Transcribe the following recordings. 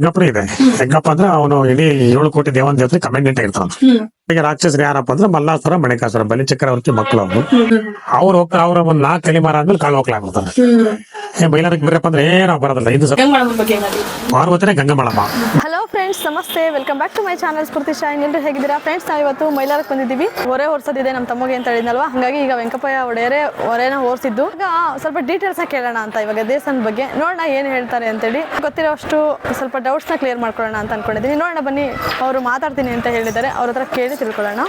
ಹೆಗ್ಗಪ್ಪ ಇದೆ? ಹೆಗ್ಗಪ್ಪ ಅಂದ್ರೆ ಅವನು ಇಡೀ ಏಳು ಕೋಟಿ ದೇವನ್ ದೇವತೆ ಕಮೆಂಡೆಂಟ್ ಇರ್ತಾನ ಈಗ ರಾಕ್ಷಸರು ಯಾರಪ್ಪ ಅಂದ್ರೆ ಮಲ್ಲಾಸುರ ಮಣಿಕಾಸುರ ಬಲಿ ಚಕ್ರವರ್ತಿ ಮಕ್ಕಳು ಅವರು. ಅವ್ರು ಹೋಗ್ತಾ ಅವ್ರ ಒಂದ್ ನಾಲ್ಕು ತಲೆಮಾರ ಆದ್ಮೇಲೆ ಕಾಳು ಹೋಗ್ಲಾಗ್ಬಿಡ್ತಾರೆ ಏ ಬೈಲಾರಕ್ಕೆ ಬರಪ್ಪ ಅಂದ್ರೆ ಏನೋ ಬರೋದಿಲ್ಲ. ಇದು ಪಾರ್ವತಿನೇ ಗಂಗಮ್ಮಳಮ್ಮ. ಹಲೋ ಫ್ರೆಂಡ್ಸ್ ನಮಸ್ತೆ. Welcome back to my channel Spoorthi shine ಎಲ್ಲರೂ ಹೇಗಿದ್ದೀರಾ? ಫ್ರೆಂಡ್ಸ್ ನಾವು ಇವತ್ತು ಮೈಲಾರಕ್ಕೆ ಬಂದಿದ್ದೀವಿ. ಹೊರೆ ಹೊರ್ಸೋದಿದೆ ನಮ್ಮ ತಮ್ಮಗೆ ಅಂತ ಹೇಳಿದ್ನಲ್ವಾ? ಹಾಗಾಗಿ ಈಗ ವೆಂಕಪ್ಪಯ್ಯ ಒಡೆಯರೆ ಹೊರೆನ ಹೊರಿಸಿದ್ದು ಈಗ ಸ್ವಲ್ಪ ಡೀಟೇಲ್ಸ್ ಕೇಳೋಣ ಅಂತ ಇವಾಗ ದೇವಸ್ಥಾನದ ಬಗ್ಗೆ. ನೋಡೋಣ ಏನು ಹೇಳ್ತಾರೆ ಅಂತೇಳಿ. ಗೊತ್ತಿರೋಷ್ಟು ಸ್ವಲ್ಪ ಡೌಟ್ಸ್ನ ಕ್ಲಿಯರ್ ಮಾಡ್ಕೊಳ್ಳೋಣ ಅಂತ ಅನ್ಕೊಂಡಿದ್ದೀನಿ ನೋಡೋಣ ಬನ್ನಿ. ಅವರು ಮಾತಾಡ್ತೀನಿ ಅಂತ ಹೇಳಿದ್ದಾರೆ. ಅವ್ರ ಹತ್ರ ಕೇಳಿ ತಿಳ್ಕೊಳ್ಳೋಣ.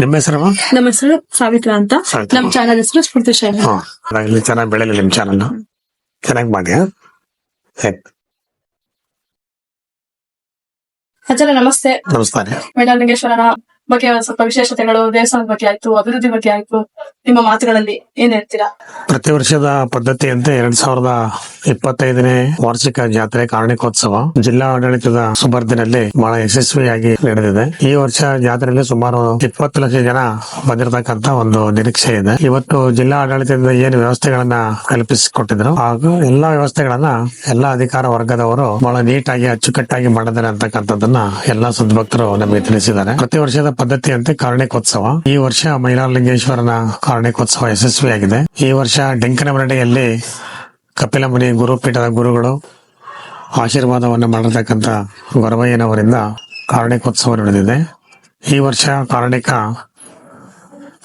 ನಿಮ್ಮ ಹೆಸರಮ್ಮ ನಮ್ಮ ಹೆಸರು ಸಾವಿತ್ರ ಅಂತ. ಸಾವಿತ್ರ. ನಮ್ಮ ಚಾನಲ್ ಹೆಸರು ಸ್ಫೂರ್ತಿ ಶೈಲಿ ಇಲ್ಲಿ ಚೆನ್ನಾಗಿ ಬೆಳೆಯಲಿ ನಿಮ್ಮ ಚಾನಲ್ ಚೆನ್ನಾಗಿ ಮಾಡಿ ಹಾ? ನಮಸ್ತೆ ಆಚಾರ್ಯ ನಮಸ್ತೆ. ನಮಸ್ಕಾರ ಮೇಡಲಿಂಗೇಶ್ವರನ ಬಗ್ಗೆ ಸ್ವಲ್ಪ ವಿಶೇಷತೆಗಳು ದೇವಸ್ಥಾನದ ಬಗ್ಗೆ ಆಯ್ತು, ಅಭಿವೃದ್ಧಿ ಬಗ್ಗೆ ಆಯ್ತು, ನಿಮ್ಮ ಮಾತುಗಳಲ್ಲಿ ಏನ್ ಹೇಳ್ತೀರಾ? ಪ್ರತಿ ವರ್ಷದ ಪದ್ಧತಿಯಂತೆ ಎರಡ್ ಸಾವಿರದ ಇಪ್ಪತ್ತೈದನೇ ವಾರ್ಷಿಕ ಜಾತ್ರೆ ಕಾರಣಿಕೋತ್ಸವ ಜಿಲ್ಲಾ ಆಡಳಿತದ ಸುಬರ್ದಿನಲ್ಲಿ ಬಹಳ ಯಶಸ್ವಿಯಾಗಿ ನಡೆದಿದೆ. ಈ ವರ್ಷ ಜಾತ್ರೆಯಲ್ಲಿ ಸುಮಾರು ಇಪ್ಪತ್ತು ಲಕ್ಷ ಜನ ಬಂದಿರತಕ್ಕಂತ ಒಂದು ನಿರೀಕ್ಷೆ ಇದೆ. ಇವತ್ತು ಜಿಲ್ಲಾ ಆಡಳಿತದಿಂದ ಏನು ವ್ಯವಸ್ಥೆಗಳನ್ನ ಕಲ್ಪಿಸಿಕೊಟ್ಟಿದ್ರು ಹಾಗೂ ಎಲ್ಲಾ ವ್ಯವಸ್ಥೆಗಳನ್ನ ಎಲ್ಲಾ ಅಧಿಕಾರ ವರ್ಗದವರು ಬಹಳ ನೀಟಾಗಿ, ಅಚ್ಚುಕಟ್ಟಾಗಿ ಮಾಡಿದ್ದಾರೆ ಅಂತಕ್ಕಂಥದ್ದನ್ನ ಎಲ್ಲಾ ಸದ್ಭಕ್ತರು ನಮಗೆ ತಿಳಿಸಿದ್ದಾರೆ. ಪ್ರತಿ ವರ್ಷದ ಪದ್ಧತಿಯಂತೆ ಕಾರಣಿಕೋತ್ಸವ ಈ ವರ್ಷ ಮೈಲಾರಲಿಂಗೇಶ್ವರನ ಕಾರಣಿಕೋತ್ಸವ ಯಶಸ್ವಿಯಾಗಿದೆ. ಈ ವರ್ಷ ಡೆಂಕನಮರಡಿಯಲ್ಲಿ ಕಪಿಲ ಮುನಿ ಗುರುಪೀಠದ ಗುರುಗಳು ಆಶೀರ್ವಾದವನ್ನು ಮಾಡಿರ್ತಕ್ಕಂಥ ಗೊರವಯ್ಯನವರಿಂದ ಕಾರಣಿಕೋತ್ಸವ ನಡೆದಿದೆ. ಈ ವರ್ಷ ಕಾರಣಿಕ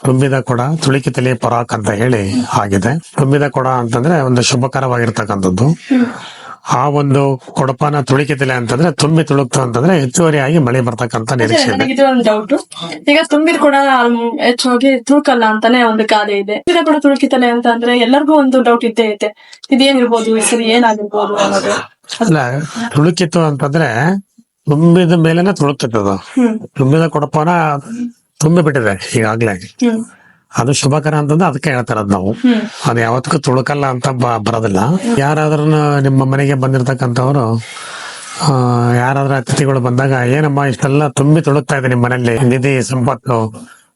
ತುಂಬಿದ ಕೊಡ ತುಳಿಕಿತಲಿ ಪರಾಕ್ ಅಂತ ಹೇಳಿ ಆಗಿದೆ. ತುಂಬಿದ ಕೊಡ ಅಂತಂದ್ರೆ ಒಂದು ಶುಭಕರವಾಗಿರ್ತಕ್ಕಂಥದ್ದು. ಆ ಒಂದು ಕೊಡಪಾನ ತುಳಿಕಿದಿಲ್ಲ ಅಂತಂದ್ರೆ ತುಂಬಿ ತುಳುಕ್ತು ಅಂತಂದ್ರೆ ಹೆಚ್ಚುವರಿಯಾಗಿ ಮಳೆ ಬರ್ತಕ್ಕಂತ ನಿರೀಕ್ಷೆ ಇದೆ. ಒಂದು ಡೌಟ್ ಈಗ ತುಂಬಿರ್ ಕೂಡ ಹೆಚ್ಚಾಗಿ ತುಳುಕಲ್ಲ ಅಂತಾನೆ ಒಂದು ಕಾದೆ ಇದೆ. ಇದರ ಕೂಡ ತುಳುಕಿತಾನೆ ಅಂತ ಅಂದ್ರೆ ಎಲ್ಲರಿಗೂ ಒಂದು ಡೌಟ್ ಇದ್ದೇ ಐತೆ ಇದೇನಿರ್ಬೋದು ಈ ಸರಿ ಏನಾಗಿರ್ಬೋದು ಅನ್ನೋದು. ಅಲ್ಲ ತುಳುಕಿತ್ತು ಅಂತಂದ್ರೆ ತುಂಬಿದ ಮೇಲೆನೆ ತುಳುಕ್ತಿತ್ತು ಅದು ತುಂಬಿದ ಕೊಡಪಾನ ತುಂಬಿ ಬಿಟ್ಟಿದೆ ಈಗಾಗ್ಲೇ ಅದು ಶುಭಕರ ಅಂತಂದ್ರೆ ಅದಕ್ಕೆ ಹೇಳ್ತಾರದ್ ನಾವು. ಅದ್ ಯಾವತ್ತಿಗೂ ತುಳುಕಲ್ಲ ಅಂತ ಬರೋದಿಲ್ಲ. ಯಾರಾದ್ರೂ ನಿಮ್ಮ ಮನೆಗೆ ಬಂದಿರತಕ್ಕಂಥವ್ರು ಯಾರಾದ್ರೂ ಅತಿಥಿಗಳು ಬಂದಾಗ ಏನಮ್ಮ ಇಷ್ಟೆಲ್ಲ ತುಂಬಿ ತುಳುಕ್ತಾ ಇದೆ ನಿಮ್ಮ ಮನೆಯಲ್ಲಿ. ನಿಧಿ ಸಂಪತ್ತು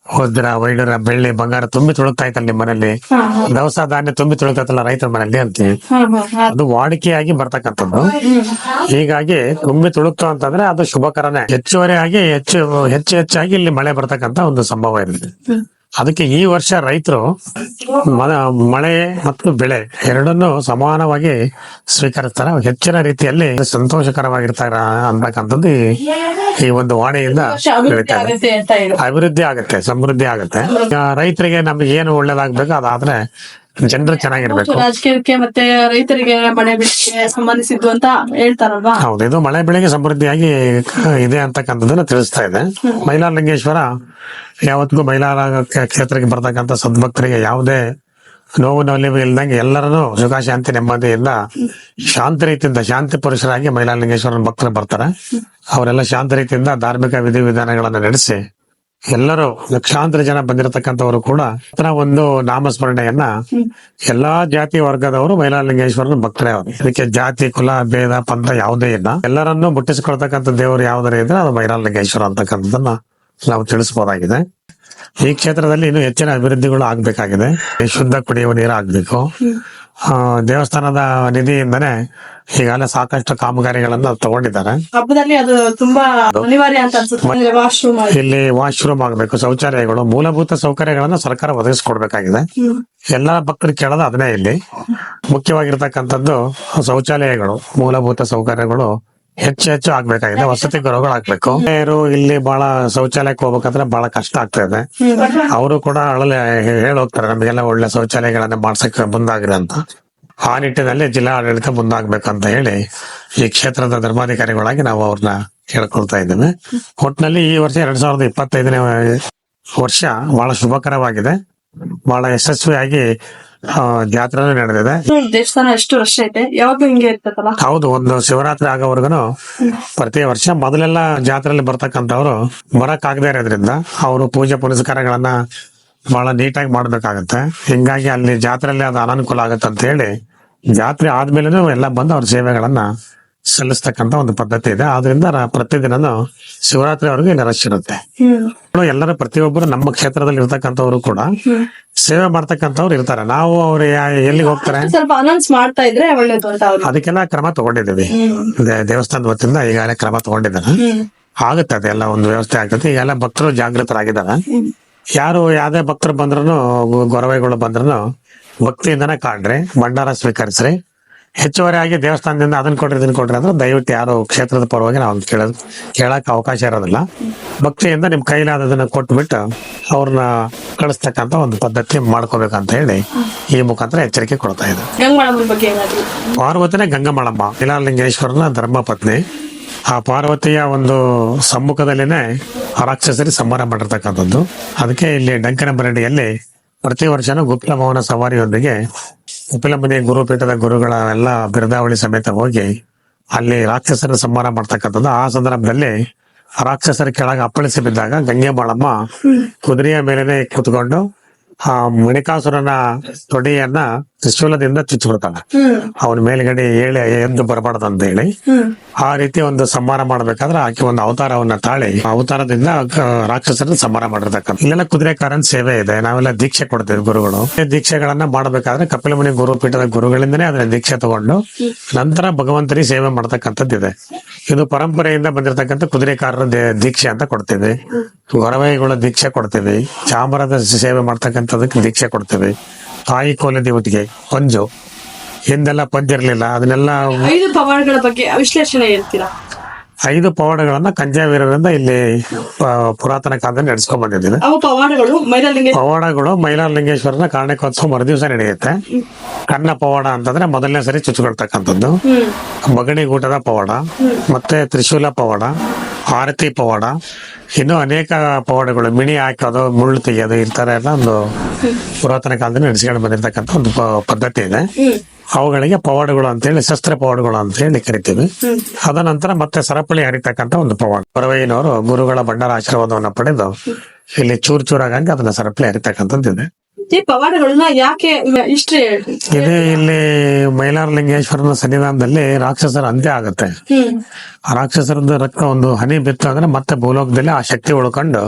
ಹೋದ್ರ ವೈಡರ ಬೆಳ್ಳಿ ಬಂಗಾರ ತುಂಬಿ ತುಳುಕ್ತಾ ಇತ್ತಲ್ಲ ನಿಮ್ಮ ಮನೆಯಲ್ಲಿ. ದವಸ ಧಾನ್ಯ ತುಂಬಿ ತುಳುಕ್ತಲ್ಲ ರೈತರ ಮನೆಯಲ್ಲಿ ಅಂತೀವಿ. ಅದು ವಾಡಿಕೆಯಾಗಿ ಬರ್ತಕ್ಕಂಥದ್ದು. ಹೀಗಾಗಿ ತುಂಬಿ ತುಳುಕ್ತು ಅಂತಂದ್ರೆ ಅದು ಶುಭಕರನೇ. ಹೆಚ್ಚುವರಿಯಾಗಿ ಹೆಚ್ಚು ಹೆಚ್ಚು ಹೆಚ್ಚಾಗಿ ಇಲ್ಲಿ ಮಳೆ ಬರ್ತಕ್ಕಂತ ಒಂದು ಸಂಭವ ಇದೆ ಅದಕ್ಕೆ ಈ ವರ್ಷ ರೈತರು ಮಳೆ ಮತ್ತು ಬೆಳೆ ಎರಡನ್ನು ಸಮಾನವಾಗಿ ಸ್ವೀಕರಿಸ್ತಾರೆ. ಹೆಚ್ಚಿನ ರೀತಿಯಲ್ಲಿ ಸಂತೋಷಕರವಾಗಿರ್ತಾರ ಅಂತಕ್ಕಂಥದ್ದು ಈ- ಈ ಒಂದು ವಾಣಿಯಿಂದ ಅಭಿವೃದ್ಧಿ ಆಗುತ್ತೆ ಸಮೃದ್ಧಿ ಆಗುತ್ತೆ. ರೈತರಿಗೆ ನಮ್ಗೆ ಏನು ಒಳ್ಳೇದಾಗ್ಬೇಕು ಅದಾದ್ರೆ ಜನರು ಚೆನ್ನಾಗಿರ್ಬೇಕು. ರಾಜಕೀಯಕ್ಕೆ ಮತ್ತೆ ರೈತರಿಗೆ ಮಳೆ ಬೆಳೆಗೆ ಸಂಬಂಧಿಸಿದ್ದು ಅಂತ ಹೇಳ್ತಾರಲ್ವಾ? ಹೌದು ಇದು ಮಳೆ ಬೆಳೆಗೆ ಸಮೃದ್ಧಿಯಾಗಿ ಇದೆ ಅಂತಕ್ಕಂಥದ್ದನ್ನ ತಿಳಿಸ್ತಾ ಇದೆ. ಮೈಲಾರಲಿಂಗೇಶ್ವರ ಯಾವತ್ತಿಗೂ ಮೈಲಾರ ಕ್ಷ- ಕ್ಷೇತ್ರಕ್ಕೆ ಬರ್ತಕ್ಕಂಥ ಸದ್ಭಕ್ತರಿಗೆ ಯಾವುದೇ ನೋವು ನೋವು ಇಲ್ದಂಗೆ ಎಲ್ಲರನ್ನೂ ಸುಖ ಶಾಂತಿ ನೆಮ್ಮದಿಯಿಂದ ಶಾಂತ ರೀತಿಯಿಂದ ಶಾಂತಿ ಪುರುಷರಾಗಿ ಮೈಲಾರಲಿಂಗೇಶ್ವರನ ಭಕ್ತರು ಬರ್ತಾರೆ. ಅವರೆಲ್ಲ ಶಾಂತ ರೀತಿಯಿಂದ ಧಾರ್ಮಿಕ ವಿಧಿವಿಧಾನಗಳನ್ನು ನಡೆಸಿ ಎಲ್ಲರೂ ಲಕ್ಷಾಂತರ ಜನ ಬಂದಿರತಕ್ಕಂಥವರು ಕೂಡ ಇತರ ಒಂದು ನಾಮಸ್ಮರಣೆಯನ್ನ ಎಲ್ಲಾ ಜಾತಿ ವರ್ಗದವರು ಮೈಲಾಲಿಂಗೇಶ್ವರನ ಭಕ್ತರೇ ಅವರು. ಇದಕ್ಕೆ ಜಾತಿ ಕುಲ ಭೇದ ಪಂಥ ಯಾವುದೇ ಇಲ್ಲ. ಎಲ್ಲರನ್ನೂ ಮುಟ್ಟಿಸಿಕೊಳ್ತಕ್ಕಂಥ ದೇವರು ಯಾವ್ದಾರ ಇದ್ರೆ ಅದು ಮೈಲಾಲಿಂಗೇಶ್ವರ ಅಂತಕ್ಕಂಥದ್ದನ್ನ ನಾವು ತಿಳಿಸಬಹುದಾಗಿದೆ ಈ ಕ್ಷೇತ್ರದಲ್ಲಿ ಇನ್ನು ಹೆಚ್ಚಿನ ಅಭಿವೃದ್ಧಿಗಳು ಆಗ್ಬೇಕಾಗಿದೆ. ಶುದ್ಧ ಕುಡಿಯುವ ನೀರು ಆಗ್ಬೇಕು. ಆ, ದೇವಸ್ಥಾನದ ನಿಧಿಯಿಂದನೇ ಈಗಾಗಲೇ ಸಾಕಷ್ಟು ಕಾಮಗಾರಿಗಳನ್ನ ತಗೊಂಡಿದ್ದಾರೆ. ಹಬ್ಬದಲ್ಲಿ ಅದು ತುಂಬಾ ಅನಿವಾರ್ಯ ಅಂತ ಅನ್ಸುತ್ತೆ. ವಾಶ್ರೂಮ್ ಇಲ್ಲಿ ವಾಶ್ರೂಮ್ ಆಗ್ಬೇಕು ಶೌಚಾಲಯಗಳು ಮೂಲಭೂತ ಸೌಕರ್ಯಗಳನ್ನ ಸರ್ಕಾರ ಒದಗಿಸ್ಕೊಡ್ಬೇಕಾಗಿದೆ. ಎಲ್ಲಾ ಭಕ್ತರು ಕೇಳೋದು ಅದನ್ನೇ ಇಲ್ಲಿ. ಮುಖ್ಯವಾಗಿರ್ತಕ್ಕಂಥದ್ದು ಶೌಚಾಲಯಗಳು ಮೂಲಭೂತ ಸೌಕರ್ಯಗಳು ಹೆಚ್ಚು ಹೆಚ್ಚು ಆಗ್ಬೇಕಾಗಿದೆ. ವಸತಿ ಗೃಹಗಳು ನೀರು ಇಲ್ಲಿ ಬಹಳ ಶೌಚಾಲಯಕ್ಕೆ ಹೋಗ್ಬೇಕಂದ್ರೆ ಬಹಳ ಕಷ್ಟ ಆಗ್ತಾ ಇದೆ ಅವರು ಕೂಡ ಅಳಲೆ ಹೇಳಿ ಹೋಗ್ತಾರೆ ನಮಗೆಲ್ಲ ಒಳ್ಳೆ ಶೌಚಾಲಯಗಳನ್ನ ಮಾಡ್ಸಕ್ಕೆ ಮುಂದಾಗಿದೆ ಅಂತ. ಆ ನಿಟ್ಟಿನಲ್ಲಿ ಜಿಲ್ಲಾ ಆಡಳಿತ ಮುಂದಾಗಬೇಕಂತ ಹೇಳಿ ಈ ಕ್ಷೇತ್ರದ ಧರ್ಮಾಧಿಕಾರಿಗಳಾಗಿ ನಾವು ಅವ್ರನ್ನ ಕೇಳ್ಕೊಳ್ತಾ ಇದ್ದೇವೆ. ಒಟ್ನಲ್ಲಿ ಈ ವರ್ಷ ಎರಡ್ ಸಾವಿರದ ಇಪ್ಪತ್ತೈದನೇ ವರ್ಷ ಬಹಳ ಶುಭಕರವಾಗಿದೆ. ಬಹಳ ಯಶಸ್ವಿಯಾಗಿ ಜಾತ್ರೆನೂ ನಡೆದಿದೆ. ದೇವಸ್ಥಾನ ಎಷ್ಟು ರಶ್ ಐತೆ? ಯಾವಾಗ ಹಿಂಗೆ ಇರ್ತದಲ್ಲ? ಹೌದು ಒಂದು ಶಿವರಾತ್ರಿ ಆಗೋವರೆಗೂ ಪ್ರತಿ ವರ್ಷ ಮೊದಲೆಲ್ಲ ಜಾತ್ರೆಯಲ್ಲಿ ಬರ್ತಕ್ಕಂಥವ್ರು ಬರಕ್ ಆಗದೆ ಇರೋದ್ರಿಂದ ಅವರು ಪೂಜೆ ಪುನಸ್ಕಾರಗಳನ್ನ ಬಹಳ ನೀಟಾಗಿ ಮಾಡ್ಬೇಕಾಗತ್ತೆ. ಹಿಂಗಾಗಿ ಅಲ್ಲಿ ಜಾತ್ರೆಯಲ್ಲಿ ಅದು ಅನಾನುಕೂಲ ಆಗತ್ತೆ ಅಂತ ಹೇಳಿ ಜಾತ್ರೆ ಆದ್ಮೇಲೆ ಎಲ್ಲ ಬಂದು ಅವ್ರ ಸೇವೆಗಳನ್ನ ಸಲ್ಲಿಸ್ತಕ್ಕಂತ ಒಂದು ಪದ್ಧತಿ ಇದೆ. ಆದ್ರಿಂದ ಪ್ರತಿದಿನನೂ ಶಿವರಾತ್ರಿವರೆಗೂ ಇಲ್ಲಿ ರಶ್ ಇರುತ್ತೆ. ಎಲ್ಲರೂ ಪ್ರತಿಯೊಬ್ಬರು ನಮ್ಮ ಕ್ಷೇತ್ರದಲ್ಲಿ ಇರ್ತಕ್ಕಂಥವ್ರು ಕೂಡ ಸೇವೆ ಮಾಡ್ತಕ್ಕಂಥವ್ರು ಇರ್ತಾರೆ. ನಾವು ಅವ್ರು ಎಲ್ಲಿಗೆ ಹೋಗ್ತಾರೆ? ಸ್ವಲ್ಪ ಅನೌನ್ಸ್ ಮಾಡ್ತಾ ಇದ್ರೆ ಒಳ್ಳೇದು ಅಂತ ಅವ್ರು. ಅದಕ್ಕೆಲ್ಲ ಕ್ರಮ ತಗೊಂಡಿದ್ದೀವಿ. ದೇವಸ್ಥಾನದ ವತಿಯಿಂದ ಈಗಾಗಲೇ ಕ್ರಮ ತಗೊಂಡಿದ್ದಾರೆ ಆಗುತ್ತೆ ಅದೆಲ್ಲ ಒಂದು ವ್ಯವಸ್ಥೆ ಆಗ್ತದೆ ಈಗೆಲ್ಲ ಭಕ್ತರು ಜಾಗೃತರಾಗಿದ್ದಾರೆ. ಯಾರು ಯಾವ್ದೇ ಭಕ್ತರು ಬಂದ್ರು ಗೊರವೆಗಳು ಬಂದ್ರು ಭಕ್ತಿಯಿಂದನೇ ಕಾಣ್ರಿ ಭಂಡಾರ ಸ್ವೀಕರಿಸ್ರಿ. ಹೆಚ್ಚುವರಿಯಾಗಿ ದೇವಸ್ಥಾನದಿಂದ ಅದನ್ನ ಕೊಡ್ರಿ ಇದನ್ನ ಕೊಡ್ರಿ ಅಂದ್ರೆ ದಯವಿಟ್ಟು ಯಾರು ಕ್ಷೇತ್ರದ ಪರವಾಗಿ ನಾವು ಕೇಳೋದು ಕೇಳಕ್ ಅವಕಾಶ ಇರೋದಿಲ್ಲ. ಭಕ್ತಿಯಿಂದ ನಿಮ್ ಕೈಲಾದದನ್ನ ಕೊಟ್ಬಿಟ್ಟು ಅವ್ರನ್ನ ಕಳಿಸ್ತಕ್ಕಂತ ಒಂದು ಪದ್ಧತಿ ಮಾಡ್ಕೋಬೇಕಂತ ಹೇಳಿ ಈ ಮುಖಾಂತರ ಎಚ್ಚರಿಕೆ ಕೊಡ್ತಾ ಇದೆ ಪಾರ್ವತಿನೇ ಗಂಗಮ್ಮಳಮ್ಮ ಇಲಾಲಿಂಗೇಶ್ವರನ ಧರ್ಮಪತ್ನಿ. ಆ ಪಾರ್ವತಿಯ ಒಂದು ಸಮ್ಮುಖದಲ್ಲಿನೇ ರಾಕ್ಷಸರಿ ಸಂಹಾರ ಮಾಡಿರ್ತಕ್ಕಂಥದ್ದು ಅದಕ್ಕೆ ಇಲ್ಲಿ ಡಂಕನ ಬರಡಿಯಲ್ಲಿ ಪ್ರತಿ ವರ್ಷನೂ ಗುಪ್ತ ಭವನ ಸವಾರಿಯೊಂದಿಗೆ ಉಪಿಲಂಬನಿ ಗುರುಪೀಠದ ಗುರುಗಳ ಎಲ್ಲ ಬಿರುದಾವಳಿ ಸಮೇತ ಹೋಗಿ ಅಲ್ಲಿ ರಾಕ್ಷಸರ ಸಂಹಾರ ಮಾಡ್ತಕ್ಕಂಥದ್ದು. ಆ ಸಂದರ್ಭದಲ್ಲಿ ರಾಕ್ಷಸರ ಕೆಳಗೆ ಅಪ್ಪಳಿಸಿ ಬಿದ್ದಾಗ ಗಂಗೆ ಬಾಳಮ್ಮ ಕುದುರೆಯ ಮೇಲೆನೆ ಕೂತ್ಕೊಂಡು ಆ ಮಣಿಕಾಸುರನ ತೊಡೆಯನ್ನ ತ್ರಿಶೂಲದಿಂದ ಚುಚ್ಚಿಬಿಡ್ತಾನೆ ಅವನ ಮೇಲ್ಗಡೆ ಹೇಳಿ ಎದ್ದು ಬರಬಾರ್ದು ಅಂತ ಹೇಳಿ ಆ ರೀತಿ ಒಂದು ಸಂಹಾರ ಮಾಡ್ಬೇಕಾದ್ರೆ ಆಕೆ ಒಂದು ಅವತಾರವನ್ನ ತಾಳಿ ಅವತಾರದಿಂದ ರಾಕ್ಷಸರ ರಾಕ್ಷಸರನ್ನ ಸಂಹಾರ ಮಾಡಿರ್ತಕ್ಕಂಥ ಇಲ್ಲೆಲ್ಲ ಕುದುರೆಕಾರನ್ ಸೇವೆ ಇದೆ. ನಾವೆಲ್ಲ ದೀಕ್ಷೆ ಕೊಡ್ತೇವೆ ಗುರುಗಳು. ಈ ದೀಕ್ಷೆಗಳನ್ನ ಮಾಡಬೇಕಾದ್ರೆ ಗುರು ಗುರುಪೀಠದ ಗುರುಗಳಿಂದನೇ ಅದನ್ನ ದೀಕ್ಷೆ ತಗೊಂಡು ನಂತರ ಭಗವಂತರಿಗೆ ಸೇವೆ ಮಾಡ್ತಕ್ಕಂಥದ್ದಿದೆ. ಇದು ಪರಂಪರೆಯಿಂದ ಬಂದಿರತಕ್ಕಂಥ ಕುದುರೆಕಾರರ ದೀಕ್ಷೆ ಅಂತ ಕೊಡ್ತೇವೆ. ಗೊರವೈಗಳ ದೀಕ್ಷೆ ಕೊಡ್ತೇವೆ. ಚಾಮರದ ಸೇವೆ ಮಾಡ್ತಕ್ಕಂಥದಕ್ಕೆ ದೀಕ್ಷೆ ಕೊಡ್ತೇವೆ. ತಾಯಿ ಕೋಲೆ ದೇವತೆಗೆ ಪಂಜು ಹಿಂದೆಲ್ಲ ಪಂಜ ಇರಲಿಲ್ಲ ಅದನ್ನೆಲ್ಲ ಐದು ಪವಾಡಗಳ ಬಗ್ಗೆ ವಿಶ್ಲೇಷಣೆ ಹೇಳ್ತೀರಾ? ಐದು ಪವಾಡಗಳನ್ನ ಕಂಜಾವೀರರಿಂದ ಇಲ್ಲಿ ಪ- ಪುರಾತನ ಕಾಲದಲ್ಲಿ ನಡೆಸ್ಕೊಂಡ್ ಬಂದಿದ್ದೀವಿ. ಅವು ಪವಾಡಗಳು ಮೈದಲ್ಲಿಂಗೆ ಪವಾಡಗಳು ಮೈಲಾರಲಿಂಗೇಶ್ವರನ ಕಾರಣಕ್ಕೋತ್ಸವ ಮರುದಿವಸ ನಡೆಯುತ್ತೆ. ಕಣ್ಣ ಪವಾಡ ಅಂತಂದ್ರೆ ಮೊದಲನೇ ಸರಿ ಚುಚ್ಚುಕೊಳ್ತಕ್ಕಂಥದ್ದು ಮಗಣಿ ಗೂಟದ ಪವಾಡ ಮತ್ತೆ ತ್ರಿಶೂಲ ಪವಾಡ ಆರತಿ ಪವಾಡ. ಇನ್ನು ಅನೇಕ ಪವಾಡಗಳು ಮಿಣಿ ಹಾಕೋದು ಮುಳ್ಳು ತೆಗೆಯೋದು ಈ ತರ ಎಲ್ಲ ಒಂದು ಪುರಾತನ ಕಾಲದಲ್ಲಿ ನಡೆಸ್ಕೊಂಡು ಬಂದಿರತಕ್ಕಂಥ ಒಂದು ಪದ್ಧತಿ ಇದೆ. ಅವುಗಳಿಗೆ ಪವಾಡಗಳು ಅಂತೇಳಿ ಶಸ್ತ್ರ ಪವಾಡಗಳು ಅಂತ ಹೇಳಿ ಕರಿತೀವಿ ಅದ ನಂತರ ಮತ್ತೆ ಸರಪಳಿ ಹರಿತಕ್ಕಂತ ಒಂದು ಪವಾಡ. ಪರವಯ್ಯನವರು ಗುರುಗಳ ಭಂಡಾರ ಆಶೀರ್ವಾದವನ್ನು ಪಡೆದು ಇಲ್ಲಿ ಚೂರ್ ಚೂರಾಗಂಗೆ ಅದನ್ನ ಸರಪಳಿ ಹರಿತಕ್ಕಂಥದ್ದಿದೆ ಈ ಪವಾಡಗಳನ್ನ ಯಾಕೆ ಇಷ್ಟೇ ಇಲ್ಲಿ ಇಲ್ಲಿ ಮೈಲಾರಲಿಂಗೇಶ್ವರನ ಸನ್ನಿಧಾನದಲ್ಲಿ ರಾಕ್ಷಸರ ಅಂತ್ಯ ಆಗುತ್ತೆ. ಆ ರಾಕ್ಷಸರದ ರಕ್ತ ಒಂದು ಹನಿ ಬಿತ್ತು ಅಂದ್ರೆ ಮತ್ತೆ ಭೂಲೋಕದಲ್ಲಿ ಆ ಶಕ್ತಿ ಉಳ್ಕೊಂಡು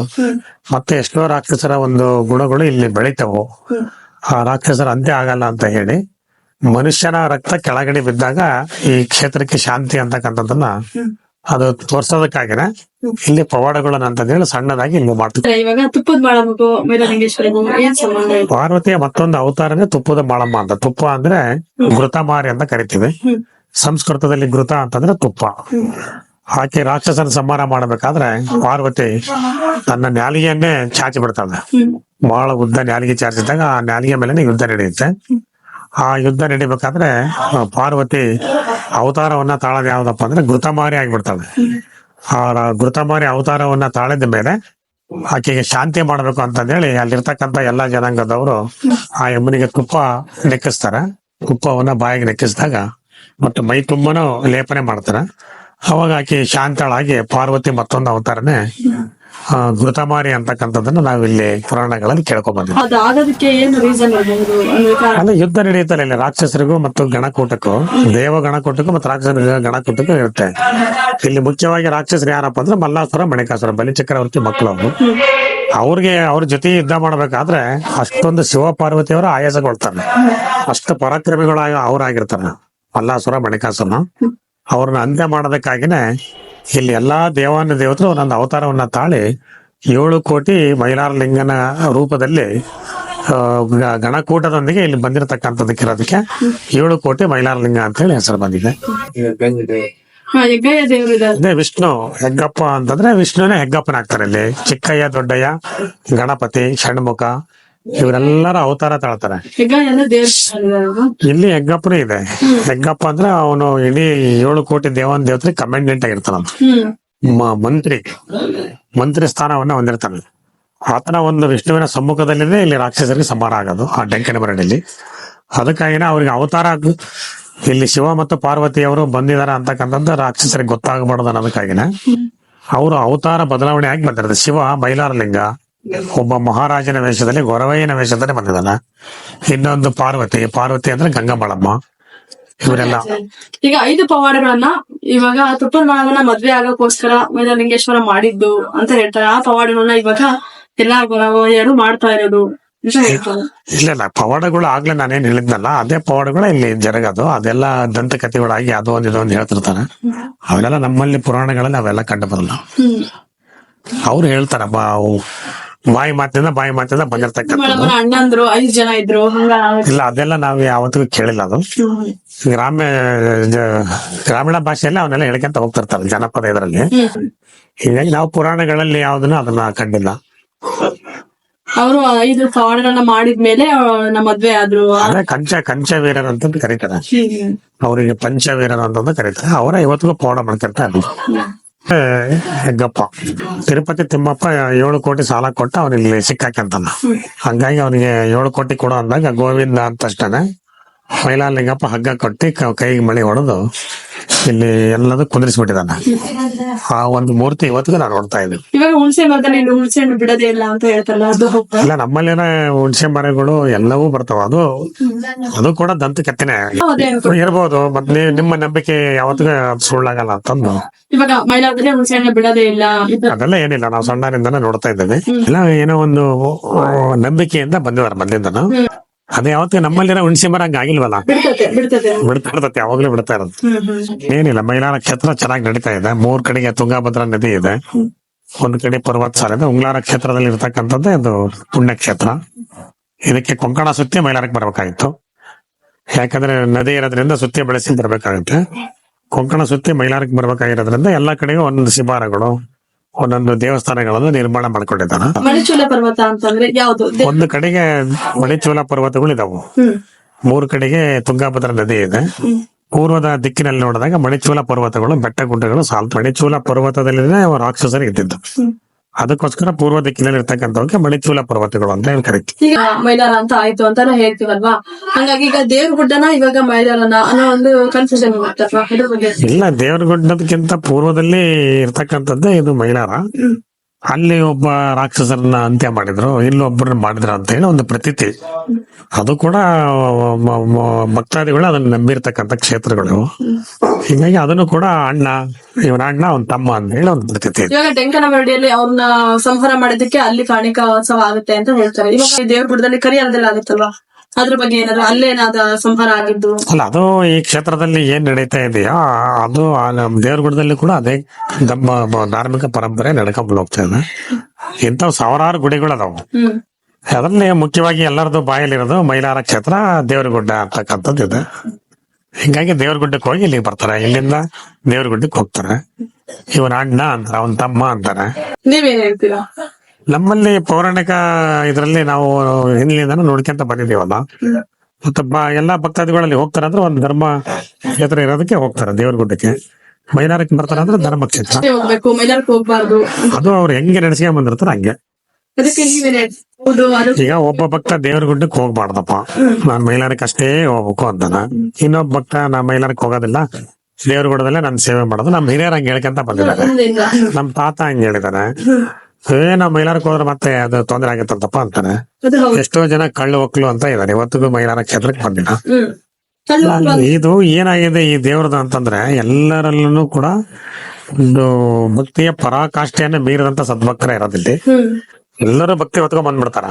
ಮತ್ತೆ ಎಷ್ಟೋ ರಾಕ್ಷಸರ ಒಂದು ಗುಣಗಳು ಇಲ್ಲಿ ಬೆಳಿತವು. ಆ ರಾಕ್ಷಸರ ಅಂತ್ಯ ಆಗಲ್ಲ ಅಂತ ಹೇಳಿ ಮನುಷ್ಯನ ರಕ್ತ ಕೆಳಗಡೆ ಬಿದ್ದಾಗ ಈ ಕ್ಷೇತ್ರಕ್ಕೆ ಶಾಂತಿ ಅಂತಕ್ಕಂಥದ್ದನ್ನ ಅದು ತೋರ್ಸೋದಕ್ಕಾಗಿನ. ಇಲ್ಲಿ ಪವಾಡಗಳನ್ನ ಅಂತಂದ ಹೇಳಿ ಸಣ್ಣದಾಗಿ ಇಲ್ಲಿ ಮಾಡ್ತೀವಿ. ಇವಾಗ ತುಪ್ಪದ ಮಾಳಮ್ಮಗೂ ಮೈದಲಿಂಗೇಶ್ವರಿಗೂ ಏನ್ ಸಂಬಂಧ ಇದೆ? ಪಾರ್ವತಿಯ ಮತ್ತೊಂದು ಅವತಾರನೇ ತುಪ್ಪದ ಮಾಳಮ್ಮ ಅಂತ. ತುಪ್ಪ ಅಂದ್ರೆ ಘೃತಮಾರಿ ಅಂತ ಕರಿತೀವಿ. ಸಂಸ್ಕೃತದಲ್ಲಿ ಘೃತ ಅಂತಂದ್ರೆ ತುಪ್ಪ. ಆಕೆ ರಾಕ್ಷಸನ ಸಂಹಾರ ಮಾಡಬೇಕಾದ್ರೆ ಪಾರ್ವತಿ ತನ್ನ ನ್ಯಾಲಿಗೆಯನ್ನೇ ಚಾಚಿ ಬಿಡ್ತಾಳೆ. ಬಹಳ ಉದ್ದ ನ್ಯಾಲಿಗೆ ಚಾಚಿದಾಗ ಆ ನ್ಯಾಲಿಗೆ ಮೇಲೆ ಯುದ್ಧ ನಡೆಯುತ್ತೆ. ಆ ಯುದ್ಧ ನಡಿಬೇಕಾದ್ರೆ ಪಾರ್ವತಿ ಅವತಾರವನ್ನ ತಾಳದ ಯಾವ್ದಪ್ಪ ಅಂದ್ರೆ ಘೃತಮಾರಿ ಆಗಿಬಿಡ್ತಾಳೆ. ಆ ಘೃತಮಾರಿ ಅವತಾರವನ್ನ ತಾಳಿದ ಮೇಲೆ ಆಕೆಗೆ ಶಾಂತಿ ಮಾಡಬೇಕು ಅಂತಂದೇಳಿ ಅಲ್ಲಿರ್ತಕ್ಕಂಥ ಎಲ್ಲಾ ಜನಾಂಗದವರು ಆ ಯಮ್ಮನಿಗೆ ತುಪ್ಪ ನೆಕ್ಕಿಸ್ತಾರೆ. ತುಪ್ಪವನ್ನ ಬಾಯಿಗೆ ನೆಕ್ಕಿಸಿದಾಗ ಮತ್ತು ಮೈ ತುಂಬಾನು ಲೇಪನೆ ಮಾಡ್ತಾರ. ಅವಾಗ ಆಕೆ ಶಾಂತಳಾಗಿ ಪಾರ್ವತಿ ಮತ್ತೊಂದು ಅವತಾರನೇ ಘೃತಮಾರಿ ಅಂತಕ್ಕಂಥದ್ದನ್ನ ನಾವಿಲ್ಲಿ ಪುರಾಣಗಳಲ್ಲಿ ಕೇಳ್ಕೊಂಡ್ ಬಂದಿದ್ದೀವಿ ಅದಾಗೋದಕ್ಕೆ ಏನು ರೀಸನ್ ಇರಬಹುದು? ಅಂದ್ರೆ ಯುದ್ಧ ನಡೆಯುತ್ತಲ್ಲ ಇಲ್ಲಿ ರಾಕ್ಷಸರಿಗೂ ಮತ್ತು ಗಣಕೂಟಕ್ಕೂ ದೇವ ಗಣಕೂಟಕ್ಕೂ ಮತ್ತು ರಾಕ್ಷಸರ ಗಣಕೂಟಕ್ಕೂ ಇರುತ್ತೆ. ಇಲ್ಲಿ ಮುಖ್ಯವಾಗಿ ರಾಕ್ಷಸರು ಯಾರಪ್ಪ ಅಂದ್ರೆ ಮಲ್ಲಾಸುರ ಮಣಿಕಾಸುರ ಬಲಿ ಚಕ್ರವರ್ತಿ ಮಕ್ಕಳು ಅವರು. ಅವ್ರಿಗೆ ಅವ್ರ ಜೊತೆ ಯುದ್ಧ ಮಾಡ್ಬೇಕಾದ್ರೆ ಅಷ್ಟೊಂದು ಶಿವ ಪಾರ್ವತಿಯವರು ಆಯಾಸಗೊಳ್ತಾರೆ. ಅಷ್ಟು ಪರಾಕ್ರಮಿಗಳು ಅವರಾಗಿರ್ತಾರೆ. ಮಲ್ಲಾಸುರ ಮಣಿಕಾಸುರ ಅವ್ರನ್ನ ಅಂತ್ಯ ಮಾಡೋದಕ್ಕಾಗಿನೇ ಇಲ್ಲಿ ಎಲ್ಲಾ ದೇವಾನ ದೇವತರು ಒಂದೊಂದು ಅವತಾರವನ್ನ ತಾಳಿ ಏಳು ಕೋಟಿ ಮೈಲಾರಲಿಂಗನ ರೂಪದಲ್ಲಿ ಆ, ಗಣಕೂಟದೊಂದಿಗೆ ಇಲ್ಲಿ ಬಂದಿರತಕ್ಕಂಥದಕ್ಕಿರೋದಕ್ಕೆ ಏಳು ಕೋಟಿ ಮೈಲಾರಲಿಂಗ ಅಂತ ಹೇಳಿ ಹೆಸರು ಬಂದಿದೆ. ಅದೇ ವಿಷ್ಣು ಹೆಗ್ಗಪ್ಪ ಅಂತಂದ್ರೆ ವಿಷ್ಣುನೇ ಹೆಗ್ಗಪ್ಪನಾಗ್ತಾರೆ ಇಲ್ಲಿ. ಚಿಕ್ಕಯ್ಯ ದೊಡ್ಡಯ್ಯ ಗಣಪತಿ ಷಣ್ಮುಖ ಇವರೆಲ್ಲರ ಅವತಾರ ತಾಳ್ತಾರೆ. ಇಲ್ಲಿ ಹೆಗ್ಗಪ್ಪನೇ ಇದೆ. ಹೆಗ್ಗಪ್ಪ ಅಂದ್ರೆ ಅವನು ಇಡೀ ಏಳು ಕೋಟಿ ದೇವನ್ ದೇವತೆ ಕಮೆಂಡೆಂಟ್ ಆಗಿರ್ತಾನ ಮಂತ್ರಿ. ಮಂತ್ರಿ ಸ್ಥಾನವನ್ನ ಹೊಂದಿರ್ತಾನೆ. ಆತನ ಒಂದು ವಿಷ್ಣುವಿನ ಸಮ್ಮುಖದಲ್ಲಿನೇ ಇಲ್ಲಿ ರಾಕ್ಷಸರಿಗೆ ಸಂಹಾರ ಆಗೋದು ಆ ಡೆಂಕನ ಬರಡಲ್ಲಿ ಅದಕ್ಕಾಗಿನ ಅವ್ರಿಗೆ ಅವತಾರ ಇಲ್ಲಿ ಶಿವ ಮತ್ತು ಪಾರ್ವತಿಯವರು ಬಂದಿದಾರ ಅಂತಕ್ಕಂಥದ್ದು ರಾಕ್ಷಸರಿಗೆ ಗೊತ್ತಾಗಬಾರ್ದು ಅನ್ನೋದಕ್ಕಾಗಿನ. ಅವರು ಅವತಾರ ಬದಲಾವಣೆ ಆಗಿ ಬಂದಿರೋದು. ಶಿವ ಬೈಲಾರಲಿಂಗ ಒಬ್ಬ ಮಹಾರಾಜನ ವೇಷದಲ್ಲಿ ಗೊರವಯ್ಯನ ವೇಷದಲ್ಲಿ ಬಂದಿದ್ದಾನ. ಇನ್ನೊಂದು ಪಾರ್ವತಿ ಪಾರ್ವತಿ ಅಂದ್ರೆ ಗಂಗಮ್ಮಳಮ್ಮ ಇವರೆಲ್ಲ ಈಗ ಐದು ಪವಾಡಗಳನ್ನ ಇವಾಗ ತುಪ್ಪನ ಮಾವನ ಮದ್ವೆ ಆಗಕ್ಕೋಸ್ಕರ ಮೈಲಾಲಿಂಗೇಶ್ವರ ಮಾಡಿದ್ದು ಅಂತ ಹೇಳ್ತಾರೆ. ಆ ಪವಾಡಗಳನ್ನ ಇವಾಗ ಎಲ್ಲಾ ಗೊರವಯ್ಯರು ಮಾಡ್ತಾ ಇರೋದು ಇಲ್ಲ ಇಲ್ಲ ಪವಾಡಗಳು ಆಗ್ಲೇ ನಾನೇನ್ ಹೇಳಿದ್ನಲ್ಲ ಅದೇ ಪವಾಡಗಳು ಇಲ್ಲಿ ಜರಗದು. ಅದೆಲ್ಲ ದಂತಕಥೆಗಳಾಗಿ ಅದು ಒಂದು ಇದೊಂದು ಹೇಳ್ತಿರ್ತಾನೆ. ಅವೆಲ್ಲ ನಮ್ಮಲ್ಲಿ ಪುರಾಣಗಳಲ್ಲಿ ಅವೆಲ್ಲ ಕಂಡು ಬರಲ್ಲ. ಅವ್ರು ಹೇಳ್ತಾರ ಅವು ಬಾಯಿ ಮಾತಿಂದ ಬಾಯಿ ಮಾತಿಂದ ಬಂದಿರ್ತಕ್ಕಂಥದ್ದು. ಅಣ್ಣಂದ್ರು ಐದ್ ಜನ ಇದ್ರು ಹಂಗ ಇಲ್ಲ ಅದೆಲ್ಲ ನಾವು ಯಾವತ್ತಿಗೂ ಕೇಳಿಲ್ಲ ಅದು. ಗ್ರಾಮ್ಯ ಗ್ರಾಮೀಣ ಭಾಷೆಯಲ್ಲಿ ಅವನ್ನೆಲ್ಲ ಹೇಳ್ಕೊಂತ ಹೋಗ್ತಿರ್ತಾರೆ ಜನಪದ ಇದರಲ್ಲಿ. ಹೀಗಾಗಿ ನಾವು ಪುರಾಣಗಳಲ್ಲಿ ಯಾವ್ದನ್ನ ಅದನ್ನ ಕಂಡಿಲ್ಲ. ಅವರು ಐದು ಪವಾಡಗಳನ್ನ ಮಾಡಿದ್ಮೇಲೆ ನಮ್ಮ ಮದ್ವೆ ಆದ್ರು. ಕಂಚ ಕಂಚ ವೀರರ್ ಅಂತ ಕರೀತಾರೆ. ಅವರಿಗೆ ಪಂಚವೀರರು ಅಂತಂದು ಕರೀತಾರೆ. ಅವರ ಇವತ್ತಿಗೂ ಪವಾಡ ಮಾಡ್ತಿರ್ತಾರೆ. ಹೆಗ್ಗಪ್ಪ ತಿರುಪತಿ ತಿಮ್ಮಪ್ಪ ಏಳು ಕೋಟಿ ಸಾಲ ಕೊಟ್ಟ ಅವನಿಗೆ ಸಿಕ್ಕಾಕಂತಾನ ಹಂಗಾಗಿ ಅವನಿಗೆ ಏಳು ಕೋಟಿ ಕೊಡು ಅಂದಾಗ ಗೋವಿಂದ ಅಂತ ತಕ್ಷಣ ಮೈಲಾಲಿಂಗಪ್ಪ ಹಗ್ಗ ಕೊಟ್ಟಿ ಕೈಗೆ ಮಳಿ ಹೊಡೆದು ಇಲ್ಲಿ ಎಲ್ಲದೂ ಕುಂದಿರಿಸ್ಬಿಟ್ಟಿದಾನ ಆ ಒಂದು ಮೂರ್ತಿ ಇವತ್ತಿಗೂ ನಾನು ನೋಡ್ತಾ ಇದ್ದೀನಿ. ಇವಾಗ ಹುಣಸೆ ಮರದಲ್ಲಿ ಇನ್ನು ಹುಣಸೆ ಹಣ್ಣು ಬಿಡೋದೇ ಇಲ್ಲ ಅಂತ ಹೇಳ್ತಾರಲ್ಲ ಅದು ಹೌದಾ? ಇಲ್ಲ ನಮ್ಮಲ್ಲಿನ ಹುಣಸೆ ಮರಗಳು ಎಲ್ಲವೂ ಬರ್ತಾವ. ಅದು ಅದು ಕೂಡ ದಂತ ಕೆತ್ತನೆ. ಇರ್ಬೋದು ಮತ್ ನಿಮ್ಮ ನಂಬಿಕೆ ಯಾವತ್ತಿಗೂ ಅದು ಸುಳ್ಳಾಗಲ್ಲ ಅಂತಂದು. ಇವಾಗ ಮೈಲಾದ್ರೆ ಹುಣಸೆ ಹಣ್ಣು ಬಿಡೋದೇ ಇಲ್ಲ ಇದು ಅದೆಲ್ಲ ಏನಿಲ್ಲ ನಾವು ಸಣ್ಣರಿಂದನೇ ನೋಡ್ತಾ ಇದ್ದೇವೆ. ಎಲ್ಲ ಏನೋ ಒಂದು ಆ, ನಂಬಿಕೆಯಿಂದ ಬಂದಿದ್ದಾರೆ ಮೊದ್ಲಿಂದನು ಅದೇ ಯಾವತ್ತೇ ನಮ್ಮಲ್ಲಿ ಹುಣಸೆ ಮರ ಹಂಗ ಆಗಿಲ್ವಲ್ಲ ಬಿಡ್ತಾ ಇರ್ತೈತೆ ಯಾವಾಗ್ಲೂ ಬಿಡ್ತಾ ಇರೋದು ಏನಿಲ್ಲ ಮೈಲಾರ ಕ್ಷೇತ್ರ ಚೆನ್ನಾಗಿ ನಡೀತಾ ಇದೆ. ಮೂರ್ ಕಡೆಗೆ ತುಂಗಾಭದ್ರಾ ನದಿ ಇದೆ. ಒಂದ್ ಕಡೆ ಪರ್ವತ ಸಾಲ ಇದೆ. ಉಂಗ್ಲಾರ ಕ್ಷೇತ್ರದಲ್ಲಿ ಇರ್ತಕ್ಕಂಥದ್ದೇ ಅದು ಪುಣ್ಯ ಕ್ಷೇತ್ರ ಇದಕ್ಕೆ ಕೊಂಕಣ ಸುತ್ತಿ ಮೈಲಾರಕ್ಕೆ ಬರಬೇಕಾಗಿತ್ತು. ಯಾಕಂದ್ರೆ ನದಿ ಇರೋದ್ರಿಂದ ಸುತ್ತಿ ಬೆಳೆಸಿ ಬರ್ಬೇಕಾಗುತ್ತೆ. ಕೊಂಕಣ ಸುತ್ತಿ ಮೈಲಾರಕ್ಕೆ ಬರ್ಬೇಕಾಗಿರೋದ್ರಿಂದ ಎಲ್ಲಾ ಕಡೆಗೂ ಒಂದೊಂದು ಶಿಬಾರಗಳು. ಒಂದೊಂದು ದೇವಸ್ಥಾನಗಳನ್ನು ನಿರ್ಮಾಣ ಮಾಡ್ಕೊಂಡಿದ್ದಾನ. ಮಣಿಚೂಲ ಪರ್ವತ ಅಂತಂದ್ರೆ ಯಾವುದು? ದೇ- ಒಂದು ಕಡೆಗೆ ಮಣಿಚೂಲ ಪರ್ವತಗಳು ಇದಾವು ಹ್ಮ್. ಮೂರು ಕಡೆಗೆ ತುಂಗಾಭದ್ರಾ ನದಿ ಇದೆ. ಪೂರ್ವದ ದಿಕ್ಕಿನಲ್ಲಿ ನೋಡಿದಾಗ ಮಣಿಚೂಲ ಪರ್ವತಗಳು ಬೆಟ್ಟ ಗುಡ್ಡಗಳು ಸಾಲ್ತು. ಮಣಿಚೂಲ ಪರ್ವತದಲ್ಲಿ ರಾಕ್ಷಸರು ಇದ್ದಿದ್ದು. ಅದಕ್ಕೋಸ್ಕರ ಪೂರ್ವ ದಿಕ್ಕಿನಲ್ಲಿ ಇರ್ತಕ್ಕಂಥವಕ್ಕೆ ಮಣಿಚೂಲ ಪರ್ವತಗಳು ಅಂತ ಹೇಳಿ ಕರಿತೀವಿ. ಈಗ ಮೈಲಾರ ಅಂತ ಆಯ್ತು ಅಂತ ಹೇಳ್ತೀವಲ್ವಾ? ಹಂಗಾಗಿ ಈಗ ದೇವ್ರ ಗುಡ್ಡನ ಇವಾಗ ಮೈಲಾರನ ಅನ್ನೋ ಒಂದು ಕನ್ಫ್ಯೂಷನ್ ಇದ್ರ ಬಗ್ಗೆ. ಇಲ್ಲ ದೇವ್ರಗುಡ್ಡದಕ್ಕಿಂತ ಪೂರ್ವದಲ್ಲಿ ಇರ್ತಕ್ಕಂಥದ್ದೇ ಇದು ಮೈಲಾರ ಅಲ್ಲಿ ಒಬ್ಬ ರಾಕ್ಷಸರನ್ನ ಅಂತ್ಯ ಮಾಡಿದ್ರು ಇಲ್ಲಿ ಒಬ್ಬರನ್ನ ಮಾಡಿದ್ರು ಅಂತ ಹೇಳಿ ಒಂದು ಪ್ರತೀತಿ. ಅದು ಕೂಡ ಭಕ್ತಾದಿಗಳು ಅದನ್ನ ನಂಬಿರ್ತಕ್ಕಂಥ ಕ್ಷೇತ್ರಗಳು. ಹೀಗಾಗಿ ಅದನ್ನು ಕೂಡ ಅಣ್ಣ, ಇವನ ಅಣ್ಣ, ಅವನ ತಮ್ಮ ಅಂತ ಹೇಳಿ ಒಂದು ಪ್ರತೀತಿ. ಇವಾಗ ಅವ್ರನ್ನ ಸಂಹಾರ ಮಾಡಿದಕ್ಕೆ ಅಲ್ಲಿ ಕಾಣಿಕಾ ಉತ್ಸವ ಆಗುತ್ತೆ ಅಂತ ಹೇಳ್ತಾರೆ. ಇವಾಗ ದೇವ್ರ ಗುಡ್ಡದಲ್ಲಿ ಕರಿಯಾಲದಲ್ಲಿ ಆಗುತ್ತಲ್ವಾ? ಅದ್ರ ಬಗ್ಗೆ ಏನಾದ್ರು ಅಲ್ಲೇನಾದ ಸಂಹಾರ ಆಗಿದ್ದು? ಅಲ್ಲ ಅದು ಈ ಕ್ಷೇತ್ರದಲ್ಲಿ ಏನ್ ನಡೀತಾ ಇದೆಯಾ ಅದು ನಮ್ ದೇವ್ರಗುಡದಲ್ಲಿ ಕೂಡ ಅದೇ ನಮ್ಮ ಧಾರ್ಮಿಕ ಪರಂಪರೆ ನಡ್ಕೊಂಡ್ ಹೋಗ್ತಾ ಇದೆ. ಇಂಥವು ಸಾವಿರಾರು ಗುಡಿಗಳು ಅದಾವ. ಅದನ್ನೇ ಅದರಲ್ಲಿ ಮುಖ್ಯವಾಗಿ ಎಲ್ಲರದು ಬಾಯಲ್ಲಿರೋದು ಮೈಲಾರ ಕ್ಷೇತ್ರ ದೇವರಗುಡ್ಡ ಅಂತಕ್ಕಂಥದ್ದು ಇದೆ. ಹಿಂಗಾಗಿ ದೇವ್ರಗುಡ್ಡಕ್ಕೆ ಹೋಗಿ ಇಲ್ಲಿಗೆ ಬರ್ತಾರೆ. ಇಲ್ಲಿಂದ ದೇವ್ರಗುಡ್ಡಕ್ಕೆ ಹೋಗ್ತಾರೆ. ಇವನ ಅಣ್ಣ ಅಂತಾರ ಅವನ್ ತಮ್ಮ ಅಂತಾರೆ. ನೀವೇನ್ ಹೇಳ್ತೀರಾ? ನಮ್ಮಲ್ಲಿ ಪೌರಾಣಿಕ ಇದರಲ್ಲಿ ನಾವು ಹಿಂದಿನಿಂದ ನೋಡ್ಕೊಂತ ಬಂದಿದ್ದೀವಲ್ಲ ಮತ್ತೆ ಬ- ಎಲ್ಲಾ ಭಕ್ತಾದಿಗಳಲ್ಲಿ ಹೋಗ್ತಾರೆ ಅಂದ್ರೆ ಒಂದು ಧರ್ಮ ಕ್ಷೇತ್ರ ಇರೋದಕ್ಕೆ ಹೋಗ್ತಾರೆ ದೇವರಗುಡ್ಡಕ್ಕೆ ಮೈಲಾರಕ್ಕೆ ಬರ್ತಾರೆ ಅಂದ್ರೆ ಧರ್ಮ ಕ್ಷೇತ್ರ. ಅದು ಅವ್ರು ಹೆಂಗೆ ನಡೆಸ್ಕೊಂಡ್ ಬಂದಿರ್ತಾರ ಹಂಗೆ. ಈಗ ಒಬ್ಬ ಭಕ್ತ ದೇವ್ರ ಗುಡ್ಡಕ್ಕೆ ಹೋಗ್ಬಾರ್ದಪ್ಪ. ನಾನ್ ಮೈಲಾರಕ್ಕೆ ಅಷ್ಟೇ ಹೋಗ್ಬೇಕು ಅಂತಾನ. ಇನ್ನೊಬ್ಬ ಭಕ್ತ ನಾ ಮೈಲಾರಕ್ಕೆ ಹೋಗೋದಿಲ್ಲ. ದೇವ್ರ ಗುಡದಲ್ಲೇ ನಾನು ಸೇವೆ ಮಾಡೋದು. ನಮ್ಮ ಹಿರಿಯರು ಹಂಗೆ ಹೇಳ್ಕೊಂತ ಬಂದಿದ್ದಾರೆ. ನಮ್ ತಾತ ಹಂಗೆ ಹೇಳಿದಾನೆ ಏ ನಾವ್ ಮೈಲಾರಕ್ಕೆ ಹೋದ್ರೆ ಮತ್ತೆ ಅದು ತೊಂದರೆ ಆಗತ್ತಂತಪ್ಪ ಅಂತಾನೆ. ಎಷ್ಟೋ ಜನ ಕಳ್ಳು ಒಕ್ಲು ಅಂತ ಇದಾರೆ. ಇವತ್ತಿಗೂ ಮೈಲಾರ ಕ್ಷೇತ್ರಕ್ಕೆ ಬಂದಿಲ್ಲ. ಇದು ಏನಾಗಿದೆ ಈ ದೇವ್ರದ್ದು ಅಂತಂದ್ರೆ ಎಲ್ಲರಲ್ಲೂ ಕೂಡ ಒಂದು ಭಕ್ತಿಯ ಪರಾಕಾಷ್ಠೆಯನ್ನ ಮೀರಿದಂತ ಸದ್ಭಕ್ತರ ಇರೋದಿಲ್ಲಿ. ಎಲ್ಲರೂ ಭಕ್ತಿ ಹೊತ್ಕೊಂಡ್ ಬಂದ್ಬಿಡ್ತಾರ.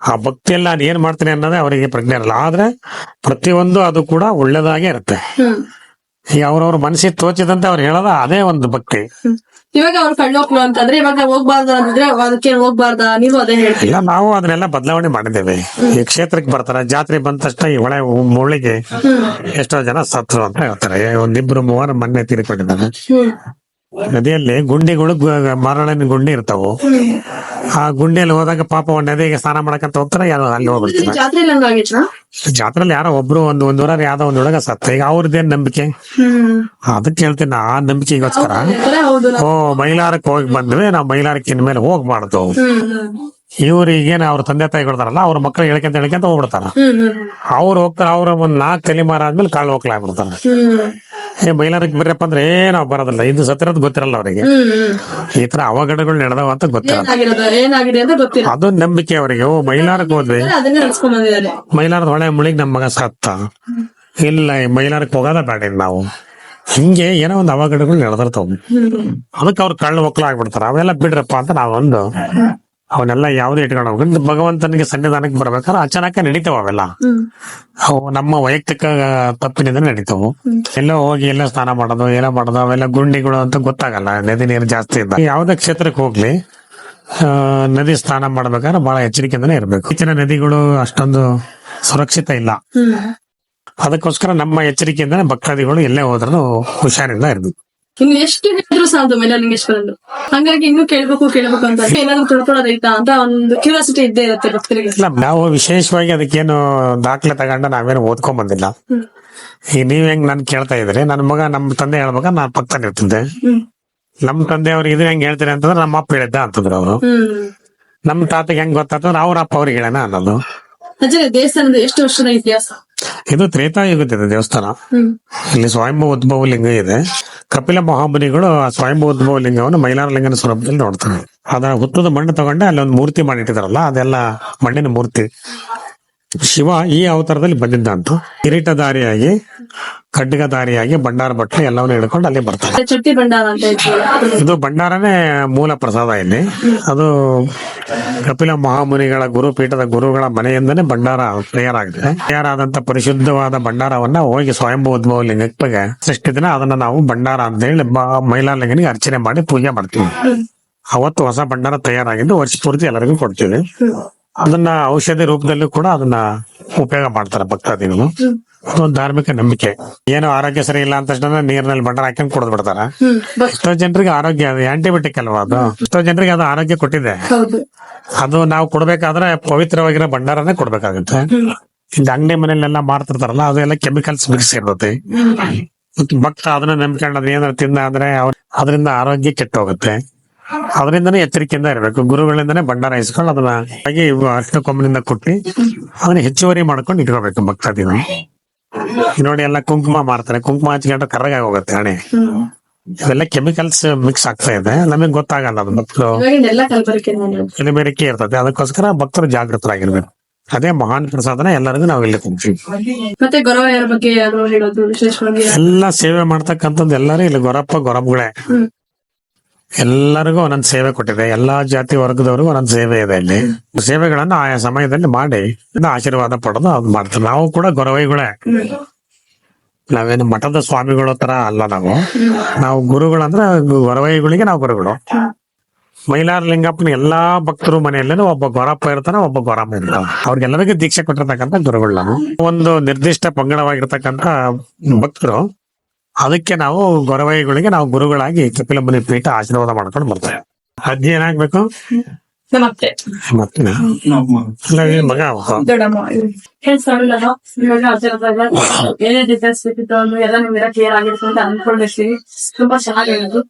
ಆ ಭಕ್ತಿಯಲ್ಲಿ ನಾನು ಏನ್ ಮಾಡ್ತೀನಿ ಅನ್ನೋದೇ ಅವರಿಗೆ ಪ್ರಜ್ಞೆ ಇರಲ್ಲ. ಆದ್ರೆ ಪ್ರತಿಯೊಂದು ಅದು ಕೂಡ ಒಳ್ಳೇದಾಗೆ ಇರುತ್ತೆ. ಈ ಅವ್ರವ್ರ ಮನಸ್ಸಿಗೆ ತೋಚಿದಂತೆ ಅವ್ರು ಹೇಳೋದ ಅದೇ ಒಂದು ಭಕ್ತಿ. ಇವಾಗ ಅವ್ರು ಕಳ್ಳೋಕ್ಲು ಅಂತಂದ್ರೆ ಇವಾಗ ಹೋಗ್ಬಾರ್ದು ಅಂತಂದ್ರೆ ಅದಕ್ಕೆ ಹೋಗ್ಬಾರ್ದ? ನೀವು ಅದೇ ಹೇಳ್ತೀರಿ ಇಲ್ಲ ನಾವು ಅದನ್ನೆಲ್ಲ ಬದಲಾವಣೆ ಮಾಡಿದ್ದೇವೆ. ಈ ಕ್ಷೇತ್ರಕ್ಕೆ ಬರ್ತಾರೆ ಜಾತ್ರೆ ಬಂದ ತಕ್ಷಣ ಈ ಹೊಳೆ ಮುಳ್ಳಿಗೆ ಎಷ್ಟೋ ಜನ ಸತ್ರು ಅಂತ ಹೇಳ್ತಾರೆ. ಒಂದಿಬ್ರು ಮೂವರು ಮೊನ್ನೆ ತೀರಿಕೊಂಡಿದ್ದಾರೆ. ನದಿಯಲ್ಲಿ ಗುಂಡಿಗಳು ಮರಳಿನ ಗುಂಡಿ ಇರ್ತಾವು. ಆ ಗುಂಡಿಯಲ್ಲಿ ಹೋದಾಗ ಪಾಪ ಒಂದ್ ನದಿಗೆ ಸ್ನಾನ ಮಾಡಕಂತ ಹೋಗ್ತಾರೆ ಯಾರೋ ಅಲ್ಲಿ ಹೋಗ್ಬಿಡ್ತಾರೆ. ಜಾತ್ರೆಯಲ್ಲಿ ಯಾರೋ ಒಬ್ರು ಒಂದು ಒಂದ್ ಊರಲ್ಲಿ ಯಾವ್ದೋ ಒಂದ್ ಹುಡುಗ ಸತ್ತ. ಈಗ ಅವ್ರದ್ದೇನ್ ನಂಬಿಕೆ? ಅದಕ್ಕೆ ಹೇಳ್ತೀನಿ ಆ ನಂಬಿಕೆಗೋಸ್ಕರ. ಓ ಮೈಲಾರಕ್ಕೆ ಹೋಗಿ ಬಂದ್ವಿ ನಾವು ಮೈಲಾರಕ್ಕೆ ಇನ್ಮೇಲೆ ಹೋಗ್ಬಾರ್ದು. ಇವ್ರಿಗೇನ ಅವ್ರ ತಂದೆ ತಾಯಿ ಕೊಡ್ತಾರಲ್ಲ ಅವ್ರ ಮಕ್ಳು ಹೇಳ್ಕೊಂತ ಹೇಳ್ಕೊಂತ ಹೋಗ್ಬಿಡ್ತಾರ. ಅವ್ರು ಹೋಗ್ತಾರ ಅವ್ರ ಒಂದ್ ನಾಲ್ಕು ತಲೆಮಾರ ಆದ್ಮೇಲೆ ಕಾಳು ಹೋಗ್ಲಾಗ್ಬಿಡ್ತಾರ. ಹ್ಮ್ ಏ ಮೈಲಾರಕ್ಕೆ ಬರ್ರಪ್ಪ ಅಂದ್ರೆ ಏ ನಾವ್ ಬರೋದಿಲ್ಲ ಇದು ಸತ್ತಿರೋದು ಗೊತ್ತಿರಲ್ಲ ಅವರಿಗೆ. ಹ್ಮ್ ಹ್ಮ್ ಈ ತರ ಅವಘಡಗಳು ನಡೆದವ ಅಂತ ಗೊತ್ತಿರಲ್ಲ. ಏನಾಗಿರೋದು ಏನಾಗಿದೆ ಅಂತ ಗೊತ್ತಿಲ್ಲ. ಅದು ನಂಬಿಕೆ ಅವರಿಗೆ. ಓ ಮೈಲಾರಕ್ಕೆ ಹೋದ್ವಿ. ಅದನ್ನೇ ನಡ್ಸ್ಕೊಂಡ್ ಬಂದಿದ್ದಾರೆ ಮೈಲಾರದ ಹೊಳೆ ಮುಳಿಗ್ ನಮ್ ಮಗ ಸತ್ತ. ಇಲ್ಲ ಈ ಮೈಲಾರಕ್ಕೆ ಹೋಗೋದ ಬೇಡ ಇನ್ನು ನಾವು. ಹಿಂಗೆ ಏನೋ ಒಂದು ಅವಘಡಗಳು ನಡೆದಿರ್ತಾವ. ಅದಕ್ಕೆ ಅವ್ರು ಕಳ್ಳ ಮಕ್ಕಳು ಆಗ್ಬಿಡ್ತಾರ ಅವೆಲ್ಲ ಬಿಡ್ರಪ್ಪ ಅಂತ ನಾವೊಂದು ಅವನ್ನೆಲ್ಲ ಯಾವ್ದು ಇಟ್ಕೊಂಡು ಹೋಗ್ಬೇಕು. ಭಗವಂತನಿಗೆ ಸನ್ನಿಧಾನಕ್ಕೆ ಬರ್ಬೇಕಾದ್ರೆ ಅಚಾನಕ ನಡೀತಾವ ಅವೆಲ್ಲ. ಅವು ನಮ್ಮ ವೈಯಕ್ತಿಕ ತಪ್ಪಿನಿಂದ ನಡೀತಾವು. ಎಲ್ಲೋ ಹೋಗಿ ಎಲ್ಲ ಸ್ನಾನ ಮಾಡೋದು ಎಲ್ಲ ಮಾಡೋದು ಅವೆಲ್ಲ ಗುಂಡಿಗಳು ಅಂತ ಗೊತ್ತಾಗಲ್ಲ. ನದಿ ನೀರು ಜಾಸ್ತಿ ಇದ್ದ ಯಾವ್ದೇ ಕ್ಷೇತ್ರಕ್ಕೆ ಹೋಗ್ಲಿ ಆ, ನದಿ ಸ್ನಾನ ಮಾಡ್ಬೇಕಾದ್ರೆ ಬಹಳ ಎಚ್ಚರಿಕೆಯಿಂದನೇ ಇರಬೇಕು. ಇತ್ತೀಚಿನ ನದಿಗಳು ಅಷ್ಟೊಂದು ಸುರಕ್ಷಿತ ಇಲ್ಲ. ಅದಕ್ಕೋಸ್ಕರ ನಮ್ಮ ಎಚ್ಚರಿಕೆಯಿಂದನೇ ಭಕ್ತಾದಿಗಳು ಎಲ್ಲೇ ಹೋದ್ರೂ ಹುಷಾರಿಂದ ಇರ್ಬೇಕು. ಇನ್ನು ಎಷ್ಟು ಹೇಳಿದ್ರು ಸಾಲದು ಮೈಲಾರಲಿಂಗೇಶ್ವರಂದು ಹಂಗಾಗಿ ಇನ್ನು ಕೇಳ್ಬೇಕು ಕೇಳ್ಬೇಕು ಅಂತ. ಏನಾದ್ರು ತಿಳ್ಕೊಳ್ಳೋದೈತಾ ಅಂತ ಒಂದು ಕ್ಯೂರಿಯಾಸಿಟಿ ಇದ್ದೇ ಇರುತ್ತೆ ಭಕ್ತರಿಗೆ. ಇಲ್ಲ ನಾವು ವಿಶೇಷವಾಗಿ ಅದಕ್ಕೇನು ದಾಖಲೆ ತಗೊಂಡ ನಾವೇನು ಓದ್ಕೊಂಡ್ ಬಂದಿಲ್ಲ. ಈಗ ನೀವ್ ಹೆಂಗ್ ನನ್ ಕೇಳ್ತಾ ಇದ್ರಿ ನನ್ ಮಗ ನಮ್ ತಂದೆ ಹೇಳ್ಬೇಕ ನಾನ್ ಪಕ್ಕದಲ್ಲಿ ಇರ್ತಿದ್ದೆ. ನಮ್ ತಂದೆ ಅವ್ರಿಗೆ ಇದ್ರೆ ಹೆಂಗ್ ಹೇಳ್ತೀರಿ ಅಂತಂದ್ರೆ ನಮ್ಮ ಅಪ್ಪ ಹೇಳಿದ್ದ ಅಂತಂದ್ರು ಅವರು. ನಮ್ ತಾತಗೆ ಹೆಂಗ್ ಗೊತ್ತಾತಂದ್ರ ಅವ್ರ ಅಪ್ಪ ಅವ್ರಿಗೆ ಹೇಳೋಣ ಅನ್ನೋದು. ದೇವಸ್ಥಾನದ ಎಷ್ಟು ವರ್ಷದ ಇತಿಹಾಸ? ಇದು ತ್ರೇತಾಯುಗದ ದೇವಸ್ಥಾನ. ಇಲ್ಲಿ ಸ್ವಯಂಭೂ ಉದ್ಭವ ಲಿಂಗ ಇದೆ. ಕಪಿಲ ಮಹಾಮುನಿಗಳು ಆ ಸ್ವಯಂಭೂ ಉದ್ಭವ ಲಿಂಗವನ್ನು ಮೈಲಾರ ಲಿಂಗನ ಸ್ವರೂಪದಲ್ಲಿ ನೋಡ್ತಾರೆ. ಅದ ಹುತ್ತದ ಮಣ್ಣು ತಗೊಂಡೆ ಅಲ್ಲಿ ಒಂದು ಮೂರ್ತಿ ಮಾಡಿಟ್ಟಿದಾರಲ್ಲ ಅದೆಲ್ಲ ಮಣ್ಣಿನ ಮೂರ್ತಿ. ಶಿವ ಈ ಅವತಾರದಲ್ಲಿ ಬಂದಿದ್ದ ಅಂತ ಕಿರೀಟಧಾರಿಯಾಗಿ ಖಡ್ಗಧಾರಿಯಾಗಿ ಭಂಡಾರ ಬಟ್ಟೆ ಎಲ್ಲವನ್ನೂ ಹಿಡ್ಕೊಂಡು ಅಲ್ಲಿ ಬರ್ತಾರೆ. ಚಟ್ಟಿ ಭಂಡಾರ ಅಂತ ಇದು ಭಂಡಾರನೇ ಮೂಲ ಪ್ರಸಾದ ಇಲ್ಲಿ. ಅದು ಕಪಿಲ ಮಹಾಮುನಿಗಳ ಗುರುಪೀಠದ ಗುರುಗಳ ಮನೆಯಿಂದನೇ ಭಂಡಾರ ತಯಾರಾಗಿದೆ. ತಯಾರಾದಂತ ಪರಿಶುದ್ಧವಾದ ಭಂಡಾರವನ್ನ ಹೋಗಿ ಸ್ವಯಂ ಉದ್ಭವ ಲಿಂಗಕ್ಕೆ ಸೃಷ್ಟಿ ದಿನ ಅದನ್ನ ನಾವು ಭಂಡಾರ ಅಂತ ಹೇಳಿ ಮೈಲಾಲಿಂಗನಿಗೆ ಅರ್ಚನೆ ಮಾಡಿ ಪೂಜೆ ಮಾಡ್ತೀವಿ. ಅವತ್ತು ಹೊಸ ಭಂಡಾರ ತಯಾರಾಗಿದ್ದು ವರ್ಷ ಪೂರ್ತಿ ಎಲ್ಲರಿಗೂ ಕೊಡ್ತೀವಿ. ಅದನ್ನ ಔಷಧಿ ರೂಪದಲ್ಲೂ ಕೂಡ ಅದನ್ನ ಉಪಯೋಗ ಮಾಡ್ತಾರೆ ಭಕ್ತಾದಿಗಳು. ಅದೊಂದು ಧಾರ್ಮಿಕ ನಂಬಿಕೆ. ಏನು ಆರೋಗ್ಯ ಸರಿ ಇಲ್ಲ ಅಂತ ತಕ್ಷಣ ನೀರಿನಲ್ಲಿ ಭಂಡಾರ ಹಾಕೊಂಡು ಕುಡಿದ್ ಬಿಡ್ತಾರ. ಎಷ್ಟೋ ಜನರಿಗೆ ಆರೋಗ್ಯ ಅದು ಆಂಟಿಬಯೋಟಿಕ್ ಅಲ್ವಾ ಅದು? ಎಷ್ಟೋ ಜನರಿಗೆ ಅದು ಆರೋಗ್ಯ ಕೊಟ್ಟಿದೆ. ಅದು ನಾವು ಕೊಡ್ಬೇಕಾದ್ರೆ ಪವಿತ್ರವಾಗಿರೋ ಭಂಡಾರನೇ ಕೊಡ್ಬೇಕಾಗುತ್ತೆ. ಇಲ್ಲಿ ಅಂಗಡಿ ಮನೆಯಲ್ಲೆಲ್ಲ ಮಾರ್ತಿರ್ತಾರಲ್ಲ ಅದೆಲ್ಲ ಕೆಮಿಕಲ್ಸ್ ಮಿಕ್ಸ್ ಇರ್ತದೆ. ಮತ್ತೆ ಭಕ್ತ ಅದನ್ನ ನಂಬಿಕೊಂಡು ಅದ್ ಏನಾದ್ರು ತಿಂದ ಅಂದ್ರೆ ಅದರಿಂದ ಆರೋಗ್ಯ ಕೆಟ್ಟ ಹೋಗುತ್ತೆ ಅದರಿಂದನೇ ಎಚ್ಚರಿಕೆಯಿಂದ ಇರಬೇಕು. ಗುರುಗಳಿಂದನೇ ಭಂಡಾರ ಇಸ್ಕೊಂಡು ಅದನ್ನ ಹಾಗೆ ಅರ್ಶಿನ ಕೊಂಬಿನಿಂದ ಕೊಟ್ಟಿ ಅದನ್ನ ಹೆಚ್ಚುವರಿ ಮಾಡ್ಕೊಂಡು ಇಟ್ಕೋಬೇಕು ಭಕ್ತಾದಿನ ನೋಡಿ ಎಲ್ಲ ಕುಂಕುಮ ಮಾಡ್ತಾರೆ. ಕುಂಕುಮ ಹಚ್ಕೊಂಡ್ರೆ ಕರ್ರಗಾಗಿ ಹೋಗುತ್ತೆ ಹಣೆ. ಇವೆಲ್ಲ ಕೆಮಿಕಲ್ಸ್ ಮಿಕ್ಸ್ ಆಗ್ತಾ ಇದೆ. ನಮಗೆ ಗೊತ್ತಾಗಲ್ಲ ಅದು ಭಕ್ತರು ಎಲ್ಲ ಕಲಬೆರಕೆ ಇರ್ತದೆ. ಅದಕ್ಕೋಸ್ಕರ ಭಕ್ತರು ಜಾಗೃತರಾಗಿರ್ಬೇಕು. ಅದೇ ಮಹಾನ್ ಪ್ರಸಾದನ ಎಲ್ಲರಿಗೂ ನಾವು ಇಲ್ಲಿ ಕೊಡ್ತೀವಿ. ಎಲ್ಲ ಸೇವೆ ಮಾಡ್ತಕ್ಕಂಥದ್ದು ಎಲ್ಲರೂ ಇಲ್ಲಿ ಗೊರಪ್ಪ ಗೊರಪ್ಪಗಳೇ. ಹ್ಮ್. ಎಲ್ಲರಿಗೂ ಒಂದೊಂದು ಸೇವೆ ಕೊಟ್ಟಿದೆ. ಎಲ್ಲಾ ಜಾತಿ ವರ್ಗದವ್ರಿಗೂ ಒಂದೊಂದು ಸೇವೆ ಇದೆ ಇಲ್ಲಿ. ಸೇವೆಗಳನ್ನ ಆಯಾ ಸಮಯದಲ್ಲಿ ಮಾಡಿ ಆಶೀರ್ವಾದ ಪಡೆದು ಅದು ಮಾಡ್ತಾರೆ ನಾವು ಕೂಡ ಗೊರವೈಗಳೇ. ನಾವೇನು ಮಠದ ಸ್ವಾಮಿಗಳ ತರ ಅಲ್ಲ ನಾವು. ನಾವು ಗುರುಗಳಂದ್ರೆ ಗೊರವೈಗಳಿಗೆ ನಾವು ಗುರುಗಳು. ಮೈಲಾರ ಲಿಂಗಪ್ಪನ ಎಲ್ಲಾ ಭಕ್ತರು ಮನೆಯಲ್ಲೇನು ಒಬ್ಬ ಗೊರಪ್ಪ ಇರ್ತಾನೆ, ಒಬ್ಬ ಗೊರಮ್ಮ ಇರ್ತಾನೆ. ಅವ್ರಿಗೆಲ್ಲರಿಗೂ ದೀಕ್ಷೆ ಕೊಟ್ಟಿರ್ತಕ್ಕಂಥ ಗುರುಗಳು ನಾವು. ಒಂದು ನಿರ್ದಿಷ್ಟ ಪಂಗಡವಾಗಿರ್ತಕ್ಕಂಥ ಭಕ್ತರು ಅದಕ್ಕೆ ನಾವು ಗೊರವೈಗಳಿಗೆ ನಾವು ಗುರುಗಳಾಗಿ ಕಪಿಲ ಮುನಿ ಪೀಠ ಆಶೀರ್ವಾದ ಮಾಡ್ಕೊಂಡು ಬರ್ತೇವೆ ಅಜ್ಜಿ ಏನಾಗ್ಬೇಕು? ನಮಸ್ತೆ. ಮತ್ತೆ ಮಗ ಏನೇ ಡಿಟೇಲ್ಸ್ ಬೇಕಿತ್ತು ಎಲ್ಲ ನಿಮ್ಗೆ ಕೇರ್ ಆಗಿರುತ್ತೆ ಅಂತ ಅನ್ಕೊಂಡಿರ್ತೀವಿ. ತುಂಬಾ ಚೆನ್ನಾಗಿರೋದು